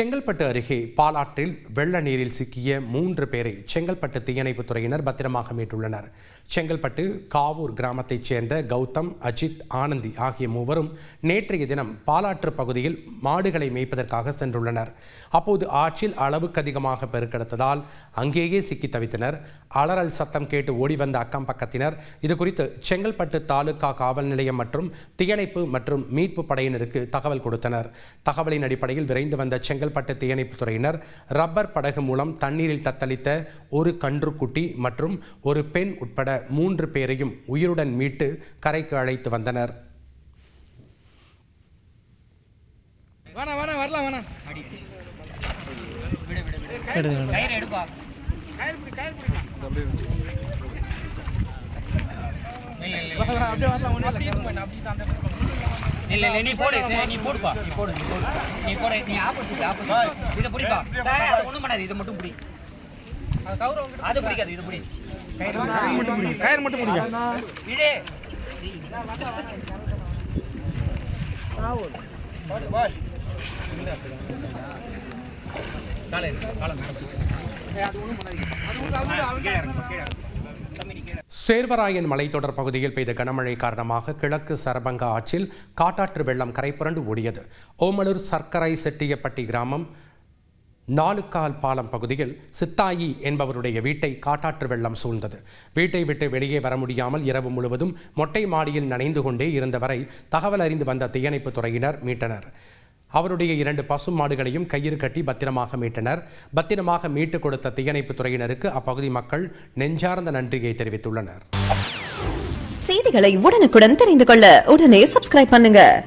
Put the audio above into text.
செங்கல்பட்டு அருகே பாலாற்றில் வெள்ள நீரில் சிக்கிய மூன்று பேரை செங்கல்பட்டு தீயணைப்புத் துறையினர் பத்திரமாக மீட்டுள்ளனர். செங்கல்பட்டு காவூர் கிராமத்தைச் சேர்ந்த கௌதம் அஜித் ஆனந்தி ஆகிய மூவரும் நேற்றைய தினம் பாலாற்று பகுதியில் மாடுகளை மேய்ப்பதற்காக சென்றுள்ளனர். அப்போது ஆற்றில் அளவுக்கு அதிகமாக பெருக்கெடுத்ததால் அங்கேயே சிக்கி தவித்தனர். அலறல் சத்தம் கேட்டு ஓடி வந்த அக்கம் பக்கத்தினர் இது குறித்து செங்கல்பட்டு தாலுகா காவல் நிலையம் மற்றும் தீயணைப்பு மற்றும் மீட்பு படையினருக்கு தகவல் கொடுத்தனர். தகவலின் அடிப்படையில் விரைந்து வந்த செங்கல் செங்கல்பட்டு தீயணைப்புத் துறையினர் ரப்பர் படகு மூலம் தண்ணீரில் தத்தளித்த ஒரு கன்றுக்குட்டி மற்றும் ஒரு பெண் உட்பட மூன்று பேரையும் உயிருடன் மீட்டு கரைக்கு அழைத்து வந்தனர். வேணாம் வரலாம் எடுப்பா. அப்படியே வரலாம் ஒன்றும் இல்லை. இல்ல இல்ல நீ போடு நீ போடுப்பா நீ போடு நீ போடு. நீ போடு நீ ஆப்போசிட் ஆப்போசிட் இத புடிப்பா. சார் அது ஒண்ணும் பண்ணாது இது மட்டும் புடி. அது பிடிக்காது இது புடி. கயிறு மட்டும் பிடிக்கும் விடு காலை காலை. சேர்வராயன் மலைத்தொடர் பகுதியில் பெய்த கனமழை காரணமாக கிழக்கு சரபங்கா ஆற்றில் காட்டாற்று வெள்ளம் கரைபுரண்டு ஓடியது. ஓமலூர் சர்க்கரை செட்டியப்பட்டி கிராமம் நாலுக்கால் பாலம் பகுதியில் சித்தாயி என்பவருடைய வீட்டை காட்டாற்று வெள்ளம் சூழ்ந்தது. வீட்டை விட்டு வெளியே வர முடியாமல் இரவு முழுவதும் மொட்டை மாடியில் நனைந்து கொண்டே இருந்தவரை தகவல் அறிந்து வந்த தீயணைப்புத் துறையினர் மீட்டனர். அவருடைய இரண்டு பசு மாடுகளையும் கயிறு கட்டி பத்திரமாக மீட்டனர். பத்திரமாக மீட்டுக் கொடுத்த தீயணைப்பு துறையினருக்கு அப்பகுதி மக்கள் நெஞ்சார்ந்த நன்றியை தெரிவித்துள்ளனர். செய்திகளை உடனுக்குடன் தெரிந்து கொள்ள உடனே சப்ஸ்கிரைப் பண்ணுங்க.